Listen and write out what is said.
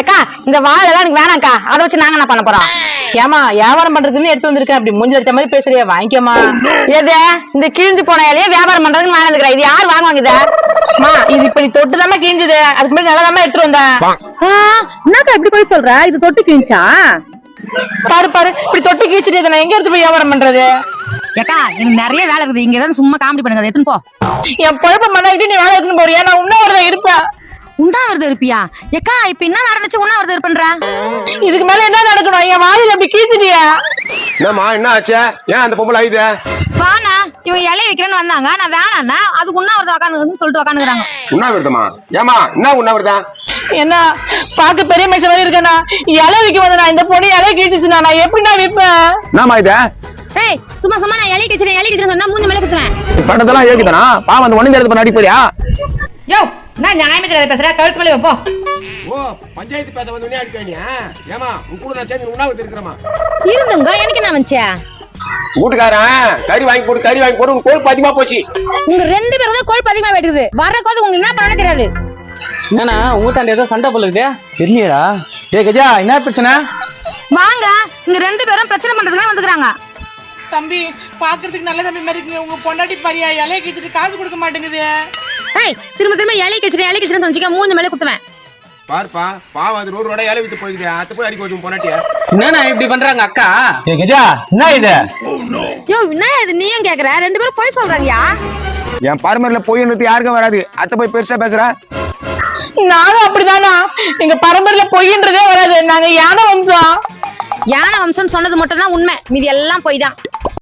ஏக்கா இந்த வாழை எல்லாம் எனக்கு வேணாம்க்கா. அதை வச்சு நாங்க என்ன பண்ண போறோம்? ஏமா வியாபாரம் பண்றதுன்னு எடுத்து வந்திருக்கேன். அப்படி மூஞ்சி அடிச்ச மாதிரி பேசுறியா வாங்கிக்கமா எது? இந்த கிழிஞ்சு போன இலையே வியாபாரம் பண்றதுக்கு வாங்கிக்கிறேன் இது யார் வாங்குவாங்க இத? மா இது இப்ப நீ தொட்டுதாம்மா கிழிஞ்சது. அதுக்கு முன்னாடி நல்லதாம்மா எடுத்துட்டு வந்தேன். என்னக்கா இப்படி போய் சொல்ற? இது தொட்டு கிழிச்சா பாரு பாரு. இப்படி தொட்டு கிழிச்சிட்டு இதை நான் எங்க எடுத்து போய் வியாபாரம் பண்றது? ஏக்கா எனக்கு நிறைய வேலை இருக்குது. இங்க சும்மா காமெடி பண்ணுங்க. எடுத்துன்னு போ. என் பொழப்ப மண்ணாக்கிட்டு நீ வேலை எடுத்துன்னு போறியா? நான் உண்ணாவிரதம் இருப்பேன். உண்ணாவிரதம் இருப்பியா? ஏக்கா இப்ப என்ன நடந்துச்சு? உண்ணாவிரதம் இருப்பன்ற? இதுக்கு மேல என்ன நடக்கணும்? என் வாயில அப்படி கிழிச்சிட்டியா என்னம்மா என்ன ஆச்சு? ஏன் அந்த பொம்பளை ஆயுது வாண்ணா இவங்க இலைய வைக்கிறேன்னு வந்தாங்க. நான் வேணாண்ணா அதுக்கு உண்ணாவிரதம் உக்காந்துன்னு சொல்லிட்டு உக்காந்துக்கிறாங்க. உண்ணாவிரதமா? ஏமா என்ன உண்ணாவிரதம்? என்ன பாக்க பெரிய மனுஷன் மாதிரி இருக்கேனா? இலை விக்க வந்து நான் இந்த பொண்ணு இலைய கிழிச்சிச்சுனா நான் எப்படி நான் விற்பேன்? என்னம்மா இது? ஏய் சும்மா சும்மா நான் இலைய கிச்சிரேன் இலைய கிச்சிரேன் சொன்னா மூஞ்சி மேல குத்துவேன். பண்ணதெல்லாம் ஏகிதானா? பாவம் அந்த ஒண்ணு நேரத்து பண்ண அடிப்பறியா யோ நான் நியாயமே கிடையாது பேசுற கழுத்து மேலே வைப்போ ஓ பஞ்சாயத்து பேச வந்து உடனே அடிக்கானியா ஏமா உன் கூட நான் சேர்ந்து உண்ணாவிரதம் இருக்கிறமா இருந்துங்க எனக்கு என்ன வந்துச்சு வீட்டுக்காரன் கறி வாங்கி போடு கறி வாங்கி போடு உன் கொழுப்பு அதிகமா போச்சு. உங்க ரெண்டு பேரும் தான் கொழுப்பு அதிகமா வெட்டுக்குது வர்ற கோது உங்களுக்கு என்ன பண்ணனே தெரியாது. என்னண்ணா உங்க தாண்டி ஏதோ சண்டை போலுக்குது தெரியலையடா ஏ கஜா என்ன பிரச்சனை? வாங்க இங்க ரெண்டு பேரும் பிரச்சனை பண்றதுக்கு வந்துக்கிறாங்க. தம்பி பாக்குறதுக்கு நல்ல தம்பி மாதிரி இருக்குங்க. உங்க பொண்டாட்டி பாரியா இலைய கிழிச்சிட்டு காசு கொடுக்க மாட்டேங்குது. ஏய் திரும்ப திரும்ப இலைய கிச்சிரேன் இலைய கிச்சிரேன் சொன்னிக்க மூஞ்சி மேல குத்துவேன். பாருப்பா பாவம் அது நூறு ரூபாய் ஏழை வித்து போய்க்குது அத்தை போய் அடிக்க வச்சு பொண்டாட்டிய. என்னண்ணா இப்படி பண்றாங்க அக்கா? ஏ கஜா என்ன இது? யோ என்ன இது நீயும் கேக்குற? ரெண்டு பேரும் போய் சொல்றாங்கயா? என் பரம்பரையில போயின்றது யாருக்கும் வராது. அத்தை போய் பெருசா பேசுற? நானும் அப்படிதானா? எங்க பரம்பரையில பொய்ன்றதே வராது. நாங்க யானை வம்சம். யானை வம்சம் சொன்னது மட்டும் தான் உண்மை. மீதி எல்லாம் போய் தான்